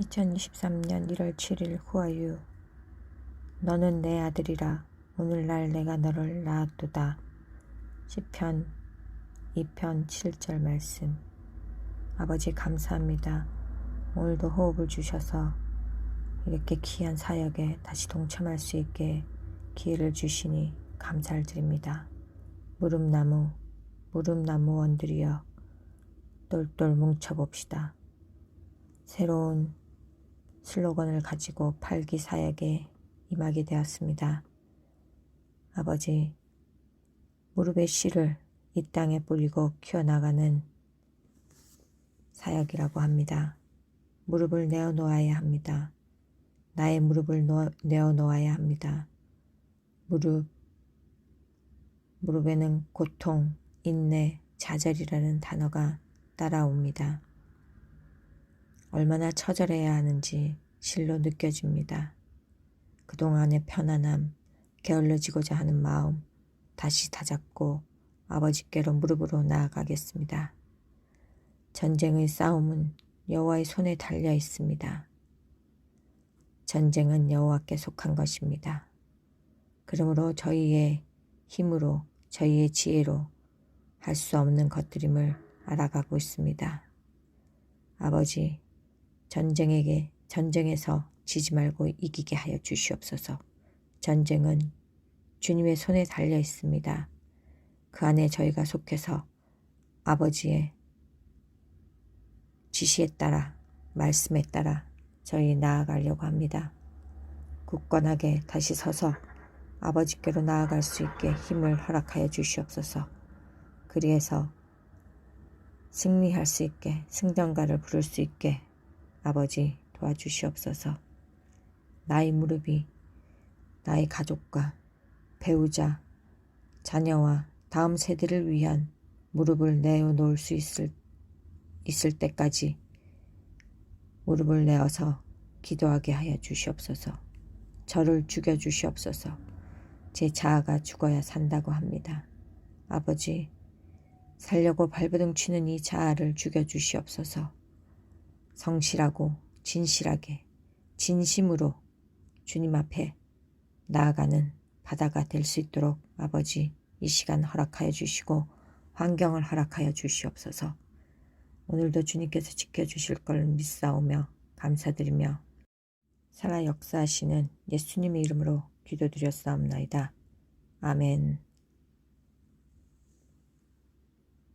2023년 1월 7일 후아유 너는 내 아들이라 오늘날 내가 너를 낳았도다. 시편 2편 7절 말씀 아버지 감사합니다. 오늘도 호흡을 주셔서 이렇게 귀한 사역에 다시 동참할 수 있게 기회를 주시니 감사를 드립니다. 무릎나무 무릎나무 원들이여 똘똘 뭉쳐봅시다. 새로운 슬로건을 가지고 팔기 사역에 임하게 되었습니다. 아버지, 무릎의 씨를 이 땅에 뿌리고 키워나가는 사역이라고 합니다. 무릎을 내어놓아야 합니다. 나의 무릎을 놓- 내어놓아야 합니다. 무릎, 무릎에는 고통, 인내, 좌절이라는 단어가 따라옵니다. 얼마나 처절해야 하는지 실로 느껴집니다. 그동안의 편안함, 게을러지고자 하는 마음 다시 다잡고 아버지께로 무릎으로 나아가겠습니다. 전쟁의 싸움은 여호와의 손에 달려 있습니다. 전쟁은 여호와께 속한 것입니다. 그러므로 저희의 힘으로 저희의 지혜로 할 수 없는 것들임을 알아가고 있습니다. 아버지, 전쟁에게 전쟁에서 지지 말고 이기게 하여 주시옵소서. 전쟁은 주님의 손에 달려 있습니다. 그 안에 저희가 속해서 아버지의 지시에 따라 말씀에 따라 저희 나아가려고 합니다. 굳건하게 다시 서서 아버지께로 나아갈 수 있게 힘을 허락하여 주시옵소서. 그리해서 승리할 수 있게 승전가를 부를 수 있게 아버지 도와주시옵소서. 나의 무릎이 나의 가족과 배우자, 자녀와 다음 세대를 위한 무릎을 내어놓을 수 있을, 있을 때까지 무릎을 내어서 기도하게 하여 주시옵소서. 저를 죽여 주시옵소서. 제 자아가 죽어야 산다고 합니다. 아버지, 살려고 발버둥 치는 이 자아를 죽여 주시옵소서. 성실하고 진실하게 진심으로 주님 앞에 나아가는 바다가 될 수 있도록 아버지 이 시간 허락하여 주시고 환경을 허락하여 주시옵소서. 오늘도 주님께서 지켜주실 걸 믿사오며 감사드리며 살아 역사하시는 예수님의 이름으로 기도드렸사옵나이다. 아멘.